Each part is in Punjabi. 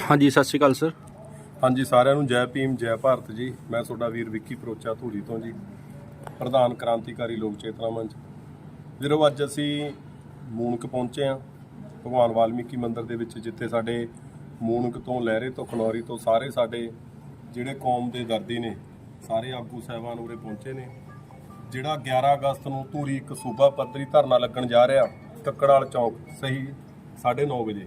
ਹਾਂਜੀ, ਸਤਿ ਸ਼੍ਰੀ ਅਕਾਲ, ਸਰ। ਹਾਂਜੀ, ਸਾਰਿਆਂ ਨੂੰ ਜੈ ਭੀਮ, ਜੈ ਭਾਰਤ ਜੀ। ਮੈਂ ਤੁਹਾਡਾ ਵੀਰ ਵਿੱਕੀ ਪਰੋਚਾ ਧੂਰੀ ਤੋਂ ਜੀ, ਪ੍ਰਧਾਨ ਕ੍ਰਾਂਤੀਕਾਰੀ ਲੋਕ ਚੇਤਨਾ ਮੰਚ ਵੀਰੋ, ਅੱਜ ਅਸੀਂ ਮੂਨਕ ਪਹੁੰਚੇ ਹਾਂ, ਭਗਵਾਨ ਵਾਲਮੀਕੀ ਮੰਦਿਰ ਦੇ ਵਿੱਚ, ਜਿੱਥੇ ਸਾਡੇ ਮੂਨਕ ਤੋਂ ਲਹਿਰੇ ਤੋਂ, ਖਨੌਰੀ ਤੋਂ ਸਾਰੇ ਸਾਡੇ ਜਿਹੜੇ ਕੌਮ ਦੇ ਦਰਦੀ ਨੇ, ਸਾਰੇ ਆਗੂ ਸਾਹਿਬਾਨ ਉਰੇ ਪਹੁੰਚੇ ਨੇ। ਜਿਹੜਾ 11 ਅਗਸਤ ਨੂੰ ਧੂਰੀ ਇੱਕ ਸੂਬਾ ਪੱਧਰੀ ਧਰਨਾ ਲੱਗਣ ਜਾ ਰਿਹਾ ਕੱਕੜਾਲ ਚੌਕ, ਸਹੀ 9:30 ਵਜੇ।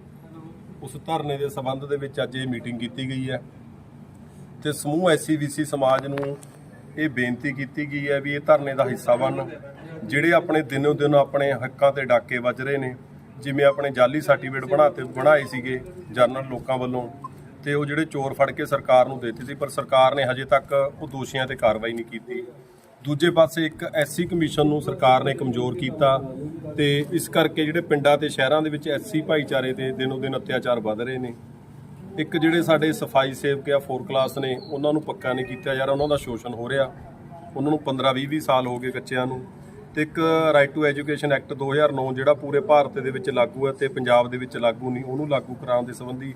ਉਸ ਧਰਨੇ ਦੇ ਸਬੰਧ ਦੇ ਵਿੱਚ ਅੱਜ ਇਹ ਮੀਟਿੰਗ ਕੀਤੀ ਗਈ ਹੈ ਤੇ ਸਮੂਹ ਐਸਸੀਬੀਸੀ ਸਮਾਜ ਨੂੰ ਇਹ ਬੇਨਤੀ ਕੀਤੀ ਗਈ ਹੈ ਵੀ ਇਹ ਧਰਨੇ ਦਾ ਹਿੱਸਾ ਬਣਨ। ਜਿਹੜੇ ਆਪਣੇ ਦਿਨੋਂ ਦਿਨ ਆਪਣੇ ਹੱਕਾਂ ਤੇ ਡਾਕੇ ਵੱਜ ਰਹੇ ਨੇ, ਜਿਵੇਂ ਆਪਣੇ ਜਾਲੀ ਸਰਟੀਫਿਕੇਟ ਬਣਾਤੇ ਬਣਾਏ ਸੀਗੇ ਜਰਨਲ ਲੋਕਾਂ ਵੱਲੋਂ, ਤੇ ਉਹ ਜਿਹੜੇ ਚੋਰ ਫੜ ਕੇ ਸਰਕਾਰ ਨੂੰ ਦਿੱਤੇ ਸੀ, ਪਰ ਸਰਕਾਰ ਨੇ ਹਜੇ ਤੱਕ ਉਹ ਦੋਸ਼ੀਆਂ ਤੇ ਕਾਰਵਾਈ ਨਹੀਂ ਕੀਤੀ। ਦੂਜੇ ਪਾਸੇ ਇੱਕ ਐਸਸੀ ਕਮਿਸ਼ਨ ਨੂੰ ਸਰਕਾਰ ਨੇ ਕਮਜ਼ੋਰ ਕੀਤਾ ਤੇ ਇਸ ਕਰਕੇ ਜਿਹੜੇ ਪਿੰਡਾਂ ਤੇ ਸ਼ਹਿਰਾਂ ਦੇ ਵਿੱਚ ਐਸਸੀ ਭਾਈਚਾਰੇ ਤੇ ਦਿਨੋ ਦਿਨ ਅਤਿਆਚਾਰ ਵੱਧ ਰਹੇ ਨੇ। ਇੱਕ ਜਿਹੜੇ ਸਾਡੇ ਸਫ਼ਾਈ ਸੇਵਕ ਆ ਫੋਰ ਕਲਾਸ ਨੇ, ਉਹਨਾਂ ਨੂੰ ਪੱਕਾ ਨਹੀਂ ਕੀਤਾ। ਯਾਰ, ਉਹਨਾਂ ਦਾ ਸ਼ੋਸ਼ਣ ਹੋ ਰਿਹਾ। ਉਹਨਾਂ ਨੂੰ 15 20 20 ਸਾਲ ਹੋ ਗਏ ਬੱਚਿਆਂ ਨੂੰ। ਤੇ ਇੱਕ ਰਾਈਟ ਟੂ ਐਜੂਕੇਸ਼ਨ ਐਕਟ 2009 ਜਿਹੜਾ ਪੂਰੇ ਭਾਰਤ ਦੇ ਵਿੱਚ ਲਾਗੂ ਹੈ ਤੇ ਪੰਜਾਬ ਦੇ ਵਿੱਚ ਲਾਗੂ ਨਹੀਂ, ਉਹਨੂੰ ਲਾਗੂ ਕਰਾਉਣ ਦੇ ਸੰਬੰਧੀ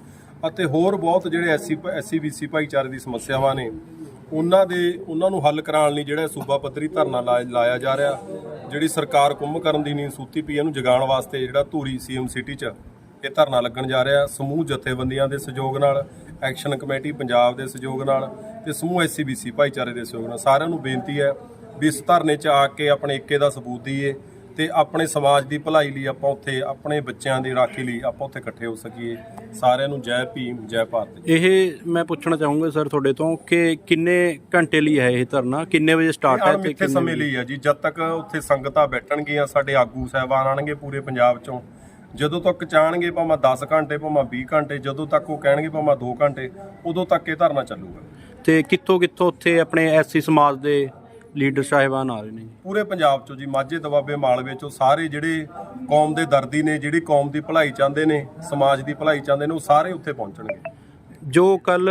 ਅਤੇ ਹੋਰ ਬਹੁਤ ਜਿਹੜੇ ਐਸਸੀ ਐਸਸੀ ਬੀਸੀ ਭਾਈਚਾਰੇ ਦੀ ਸਮੱਸਿਆਵਾਂ ਨੇ ਉਹਨਾਂ ਦੇ, ਉਹਨਾਂ ਨੂੰ ਹੱਲ ਕਰਾਉਣ ਲਈ ਜਿਹੜਾ ਸੂਬਾ ਪੱਧਰੀ ਧਰਨਾ ਲਾ- ਲਾਇਆ ਜਾ ਰਿਹਾ, ਜਿਹੜੀ ਸਰਕਾਰ ਕੁੰਭ ਕਰਨ ਦੀ ਨੀਂਦ ਸੂਤੀ ਪਈ ਇਹਨੂੰ ਜਗਾਉਣ ਵਾਸਤੇ ਜਿਹੜਾ ਧੂਰੀ ਸੀਐਮ ਸਿਟੀ 'ਚ ਇਹ ਧਰਨਾ ਲੱਗਣ ਜਾ ਰਿਹਾ। ਸਮੂਹ ਜਥੇਬੰਦੀਆਂ ਦੇ ਸਹਿਯੋਗ ਨਾਲ, ਐਕਸ਼ਨ ਕਮੇਟੀ ਪੰਜਾਬ ਦੇ ਸਹਿਯੋਗ ਨਾਲ ਤੇ ਸਮੂਹ ਐਸਸੀਬੀਸੀ ਭਾਈਚਾਰੇ ਦੇ ਸਹਿਯੋਗ ਨਾਲ ਸਾਰਿਆਂ ਨੂੰ ਬੇਨਤੀ ਹੈ ਵੀ ਇਸ ਧਰਨੇ 'ਚ ਆ ਕੇ ਆਪਣੇ ਏਕੇ ਦਾ ਸਬੂਤ ਦਈਏ। ਤੇ ਆਪਣੇ ਸਮਾਜ ਦੀ ਭਲਾਈ ਲਈ ਆਪਾਂ ਉੱਥੇ ਆਪਣੇ ਬੱਚਿਆਂ ਦੀ ਰਾਖੀ ਲਈ ਆਪਾਂ ਉੱਥੇ ਇਕੱਠੇ ਹੋ ਸਕੀਏ। ਸਾਰਿਆਂ ਨੂੰ ਜੈ ਭੀਮ ਜੈ ਭਾਰਤ। ਇਹ ਮੈਂ ਪੁੱਛਣਾ ਚਾਹੂੰਗਾ ਸਰ ਤੁਹਾਡੇ ਤੋਂ ਕਿ ਕਿੰਨੇ ਘੰਟੇ ਲਈ ਹੈ ਇਹ ਧਰਨਾ? ਕਿੰਨੇ ਵਜੇ ਸਟਾਰਟ ਹੈ ਇਹ ਅਣਮਿੱਥੇ ਸਮੇਂ ਲਈ ਹੈ ਜੀ। ਜਦ ਤੱਕ ਉੱਥੇ ਸੰਗਤਾਂ ਬੈਠਣਗੀਆਂ ਸਾਡੇ ਆਗੂ ਸਾਹਿਬਾਨ ਆਣਗੇ ਪੂਰੇ ਪੰਜਾਬ ਚੋਂ। ਜਦੋਂ ਤੱਕ ਚਾਹਣਗੇ ਭਾਵੇਂ 10 ਘੰਟੇ ਭਾਵੇਂ 20 ਘੰਟੇ ਜਦੋਂ ਤੱਕ ਉਹ ਕਹਿਣਗੇ ਭਾਵੇਂ 2 ਘੰਟੇ ਉਦੋਂ ਤੱਕ ਇਹ ਧਰਨਾ ਚੱਲੂਗਾ। ਤੇ ਕਿੱਥੋਂ ਕਿੱਥੋਂ ਉੱਥੇ ਆਪਣੇ ਐਸਸੀ ਸਮਾਜ ਦੇ ਲੀਡਰ ਸਾਹਿਬਾਨ ਆ ਰਹੇ ਨੇ ਜੀ। ਪੂਰੇ ਪੰਜਾਬ ਚੋਂ ਜੀ ਮਾਝੇ ਦਬਾਬੇ ਮਾਲਵੇ ਚੋਂ ਸਾਰੇ ਜਿਹੜੇ ਕੌਮ ਦੇ ਦਰਦੀ ਨੇ ਜਿਹੜੀ ਕੌਮ ਦੀ ਭਲਾਈ ਚਾਹੁੰਦੇ ਨੇ ਸਮਾਜ ਦੀ ਭਲਾਈ ਚਾਹੁੰਦੇ ਨੇ ਉਹ ਸਾਰੇ ਉੱਥੇ ਪਹੁੰਚਣਗੇ। ਜੋ ਕੱਲ